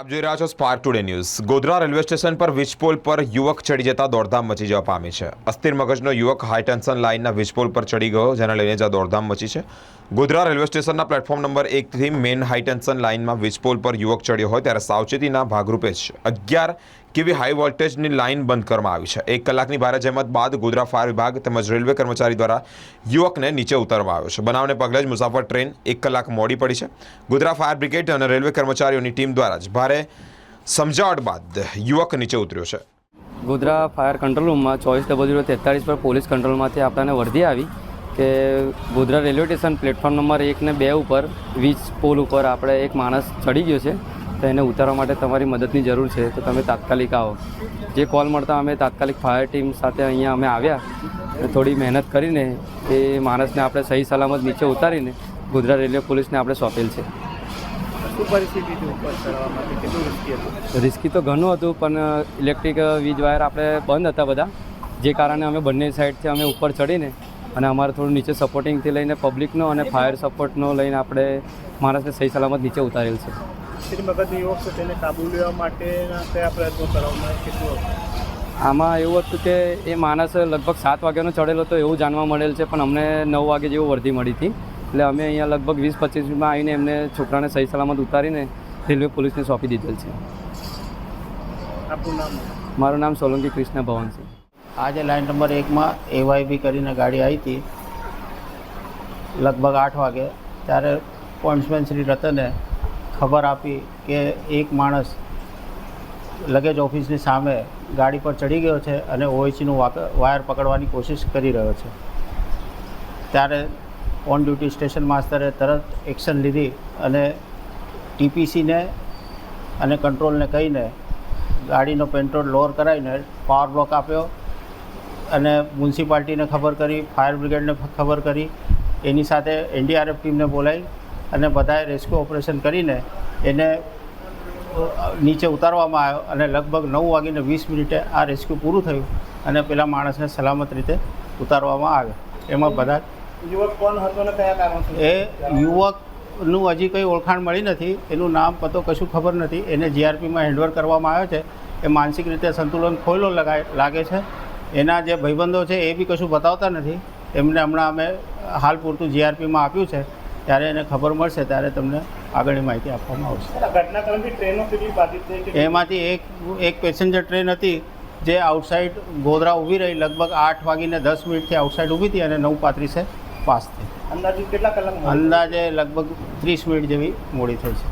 આપ જોઈ રહ્યા છો Spark Today News Godhra railway station પર વીજપોલ પર યુવક ચડી જતા દોડધામ મચી જવા પામી છે. અસ્થિર મગજનો યુવક હાઈ ટેન્શન લાઇનના વીજપોલ પર ચડી ગયો, જેના લઈને જ્યાં દોડધામ મચી છે. ગોધરા રેલવે સ્ટેશનના પ્લેટફોર્મ નંબર એકથી મેઇન હાઈ ટેન્શન લાઇનમાં વીજપોલ પર યુવક ચડ્યો હોય ત્યારે સાવચેતીના ભાગરૂપે જ અગિયાર કેવી હાઈ વોલ્ટેજની લાઇન બંધ કરવામાં આવી છે? એક કલાકની ભારે જહેમત બાદ ગોધરા ફાયર વિભાગ તેમજ રેલવે કર્મચારી દ્વારા યુવકને નીચે ઉતારવામાં આવ્યો છે. બનાવને પગલે જ મુસાફર ટ્રેન એક કલાક મોડી પડી છે. ગોધરા ફાયર બ્રિગેડ અને રેલવે કર્મચારીઓની ટીમ દ્વારા જ ભારે સમજાવટ બાદ યુવક નીચે ઉતર્યો છે. ગોધરા ફાયર કંટ્રોલ રૂમમાં ચોવીસ ડબલ ઝીરો તેતાળીસ પર પોલીસ કંટ્રોલમાંથી આપણને વર્દી આવી કે Godhra railway station platform number એક ને બે ઉપર વીજ પોલ ઉપર આપણે એક માણસ ચડી ગયો છે. તો એને ઉતારવા માટે તમારી મદદની જરૂર છે. તો તમે તાત્કાલિક આવો. જે કોલ મળતા અમે તાત્કાલિક ફાયર ટીમ સાથે અહીંયા અમે આવ્યા થોડી મહેનત કરીને એ માણસને આપણે સહી સલામત નીચે ઉતારીને ગુજરાત રેલવે પોલીસને આપણે સોંપેલ છે. રિસ્કી તો ઘણું હતું પણ ઇલેક્ટ્રિક વીજ વાયર આપણે બંધ હતા બધા. જે કારણે અમે બંને સાઈડથી અમે ઉપર ચડીને અને અમારે થોડું નીચે સપોર્ટિંગથી લઈને પબ્લિકનો અને ફાયર સપોર્ટનો લઈને આપણે માણસને સહી સલામત નીચે ઉતારેલ છે. શ્રી મગજનો યુવક છે તેને કાબુ લેવા માટેના કયા પ્રયત્નો કરવામાં આવે કેટલું આમાં એવું હતું કે એ માણસ લગભગ સાત વાગ્યાનો ચડેલો હતો એવું જાણવા મળેલ છે પણ અમને નવ વાગે જેવું વર્ધી મળી હતી. એટલે અમે અહીંયા લગભગ વીસ પચીસ મિનિટમાં આવીને એમને છોકરાને સહી સલામત ઉતારીને રેલવે પોલીસને સોંપી દીધેલ છે. આપનું નામ? મારું નામ સોલંકી કૃષ્ણ ભવન છે. આજે લાઇન નંબર એકમાં એવાયબી કરીને ગાડી આવી હતી. લગભગ આઠ વાગે ત્યારે પોઈન્ટ્સમેન શ્રી રતને ખબર આપી કે એક માણસ લગેજ ઓફિસની સામે ગાડી પર ચડી ગયો છે અને ઓએચનું વાયર પકડવાની કોશિશ કરી રહ્યો છે. ત્યારે ઓન ડ્યુટી સ્ટેશન માસ્તરે તરત એક્શન લીધી અને ટીપીસીને અને કંટ્રોલને કહીને ગાડીનો પેટ્રોલ લોઅર કરાવીને પાવર બ્લોક આપ્યો અને મ્યુનિસિપાલિટીને ખબર કરી, ફાયર બ્રિગેડને ખબર કરી. એની સાથે એનડીઆરએફ ટીમને બોલાવી અને બધાએ રેસ્ક્યુ ઓપરેશન કરીને એને નીચે ઉતારવામાં આવ્યો અને લગભગ નવ વાગીને વીસ મિનિટે આ રેસ્ક્યુ પૂરું થયું અને પેલા માણસને સલામત રીતે ઉતારવામાં આવ્યો. એમાં બધા યુવક કોણ હતો કયા એ યુવકનું હજી કંઈ ઓળખાણ મળી નથી એનું નામ પતો કશું ખબર નથી એને જીઆરપીમાં હેન્ડઓવર કરવામાં આવ્યો છે. એ માનસિક રીતે સંતુલન ખોયલો લગાય લાગે છે. એના જે ભાઈબંધો છે એ બી કશું બતાવતા નથી. એમને હમણાં અમે હાલ પૂરતું જીઆરપીમાં આપ્યું છે. ત્યારે એને ખબર મળશે ત્યારે તમને આગળની માહિતી આપવામાં આવશે. એમાંથી એક એક પેસેન્જર ટ્રેન હતી જે આઉટસાઇડ ગોધરા ઊભી રહી લગભગ આઠ વાગીને દસ મિનિટથી આઉટસાઇડ ઊભી હતી અને નવ પાંત્રીસે પાસ થઈ. અંદાજે કેટલા કલાક અંદાજે લગભગ ત્રીસ મિનિટ જેવી મોડી થઈ છે.